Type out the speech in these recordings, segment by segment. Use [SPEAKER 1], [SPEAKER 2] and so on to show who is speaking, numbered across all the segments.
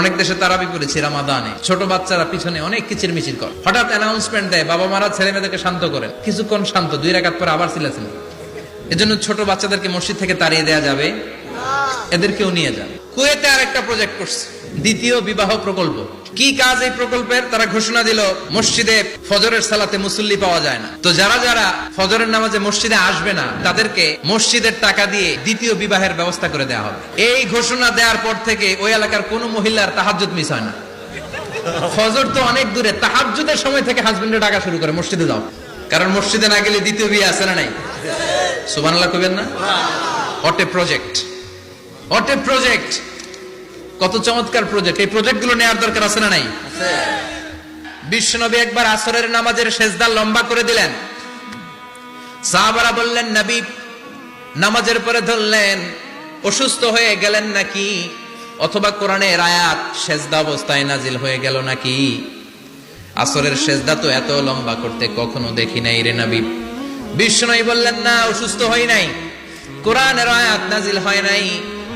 [SPEAKER 1] অনেক দেশে তারাবি পড়েছে রামাদানে। ছোট বাচ্চারা পিছনে অনেক কিচির মিচির করে। হঠাৎ অ্যানাউন্সমেন্ট দেয়, বাবা মারা ছেলে মেয়েদেরকে শান্ত করেন। কিছুক্ষণ শান্ত, দুই রাখাত পরে আবার ছিলাছিল এজন্য ছোট বাচ্চাদেরকে মসজিদ থেকে তাড়িয়ে দেওয়া যাবে। এদেরকেও নিয়ে যান। কুয়েতে আর একটা প্রজেক্ট করছে দ্বিতীয় বিবাহ প্রকল্প। কি কাজ এই প্রকল্পের? তারা ঘোষণা দিল মসজিদে ফজরের সালাতে মুসল্লি পাওয়া যায় না। তো যারা যারা ফজরের নামাজে মসজিদে আসবে না তাদেরকে মসজিদের টাকা দিয়ে দ্বিতীয় বিবাহের ব্যবস্থা করে দেওয়া হবে। এই ঘোষণা দেওয়ার পর থেকে ওই এলাকার কোনো মহিলার তাহাজ্জুদ মিস হয় না। ফজর তো অনেক দূরে তাহাজ্জুদের সময় থেকে হাজবেন্ডের টাকা শুরু করে মসজিদে যাও। কারণ মসজিদে না গেলে দ্বিতীয় বিয়ে আছে না নাই? সুবহানাল্লাহ কইবেন না? অটে প্রজেক্ট অটে প্রজেক্ট কত চমৎকার প্রজেক্ট এই প্রজেক্টগুলো নেওয়ার দরকার আছে না নাই? বিশ্বনবী একবার আসরের নামাজের শেষদা লম্বা করে দিলেন। সাহাবারা বললেন নবী নামাজের পরে ধরলেন অসুস্থ হয়ে গেলেন নাকি? অথবা কোরআনের আয়াত শেষদা অবস্থায় নাজিল হয়ে গেল নাকি? আসরের শেষদা তো এত লম্বা করতে কখনো দেখি নাই রে নবী। বিষ্ণু বললেন না অসুস্থ হয় নাই। কোরআনের আয়াত নাজিল হয় নাই।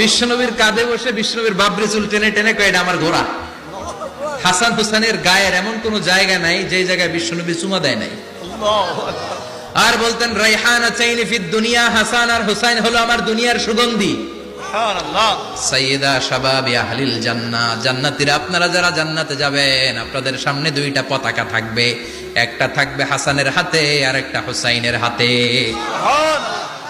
[SPEAKER 1] বিশ্বনবীর কাঁধে বসে বিশ্বনবীর বাবরি চুল টেনে টেনে কয় এটা আমার ঘোড়া। হাসান হুসাইনের গায়ের এমন কোন জায়গা নাই যে জায়গায় বিশ্বনবী চুমা দেয় নাই। আর বলতেন রাইহান চাইনি ফিদ দুনিয়া হাসান আর হুসাইন হলো আমার দুনিয়ার সুগন্ধি। সাইয়েদা শাবাব আহলিল জান্নাত জান্নাতীরা আপনারা যারা জান্নাতে যাবেন আপনাদের সামনে দুইটা পতাকা থাকবে। একটা থাকবে হাসানের হাতে আর একটা হুসাইনের হাতে।